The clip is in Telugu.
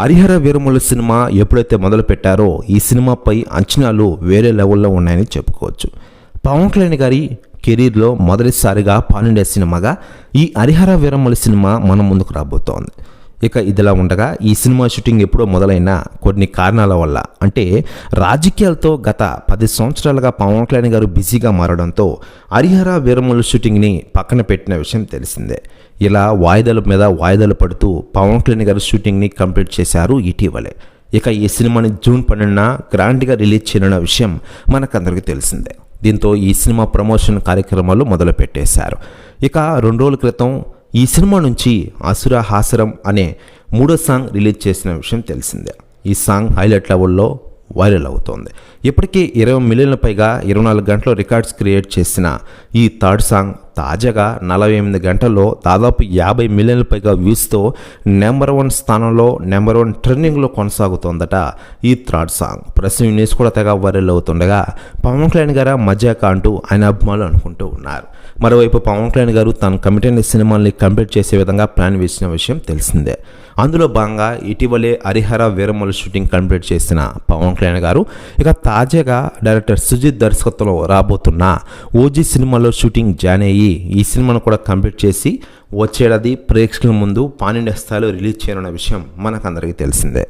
హరిహర వీరముల సినిమా ఎప్పుడైతే మొదలు పెట్టారో ఈ సినిమాపై అంచనాలు వేరే లెవెల్లో ఉన్నాయని చెప్పుకోవచ్చు. పవన్ కళ్యాణ్ గారి కెరీర్లో మొదటిసారిగా పాలుండే సినిమాగా ఈ హరిహర వీరముల సినిమా మన ముందుకు రాబోతోంది. ఇక ఇదిలా ఉండగా ఈ సినిమా షూటింగ్ ఎప్పుడో మొదలైన కొన్ని కారణాల వల్ల అంటే రాజకీయాలతో గత పది సంవత్సరాలుగా పవన్ కళ్యాణ్ గారు బిజీగా మారడంతో హరిహర వీరములు షూటింగ్ని పక్కన పెట్టిన విషయం తెలిసిందే. ఇలా వాయిదాల మీద వాయిదాలు పడుతూ పవన్ కళ్యాణ్ గారు షూటింగ్ని కంప్లీట్ చేశారు ఇటీవలే. ఇక ఈ సినిమాని జూన్ పన్నెండున గ్రాండ్గా రిలీజ్ చేయనున్న విషయం మనకందరికీ తెలిసిందే. దీంతో ఈ సినిమా ప్రమోషన్ కార్యక్రమాలు మొదలుపెట్టేశారు. ఇక రెండు రోజుల క్రితం ఈ సినిమా నుంచి అసుర హాసరం అనే మూడో సాంగ్ రిలీజ్ చేసిన విషయం తెలిసిందే. ఈ సాంగ్ హైలైట్ లెవెల్లో వైరల్ అవుతోంది. ఇప్పటికీ ఇరవై మిలియన్ల పైగా ఇరవై నాలుగు గంటల రికార్డ్స్ క్రియేట్ చేసిన ఈ థర్డ్ సాంగ్ తాజాగా నలభై ఎనిమిది గంటల్లో దాదాపు యాభై మిలియన్ల పైగా వ్యూస్తో నెంబర్ వన్ స్థానంలో నెంబర్ వన్ ట్రెండింగ్లో కొనసాగుతోందట ఈ థర్డ్ సాంగ్. ప్రస్తుతం న్యూస్ కూడా తెగ వైరల్ అవుతుండగా పవన్ కళ్యాణ్ గారు మజాక అంటూ ఆయన అభిమానులు అనుకుంటూ ఉన్నారు. మరోవైపు పవన్ కళ్యాణ్ గారు తన కమిటైన సినిమాల్ని కంప్లీట్ చేసే విధంగా ప్లాన్ వేసిన విషయం తెలిసిందే. అందులో భాగంగా ఇటీవలే హరిహర వీరమ్మల షూటింగ్ కంప్లీట్ చేసిన పవన్ కళ్యాణ్ గారు ఇక తాజాగా డైరెక్టర్ సుజిత్ దర్శకత్వంలో రాబోతున్న ఓజీ సినిమాలో షూటింగ్ జాయిన్ అయ్యి ఈ సినిమాను కూడా కంప్లీట్ చేసి వచ్చేడాది ప్రేక్షకుల ముందు పానిండియా స్థాయిలో రిలీజ్ చేయనున్న విషయం మనకందరికీ తెలిసిందే.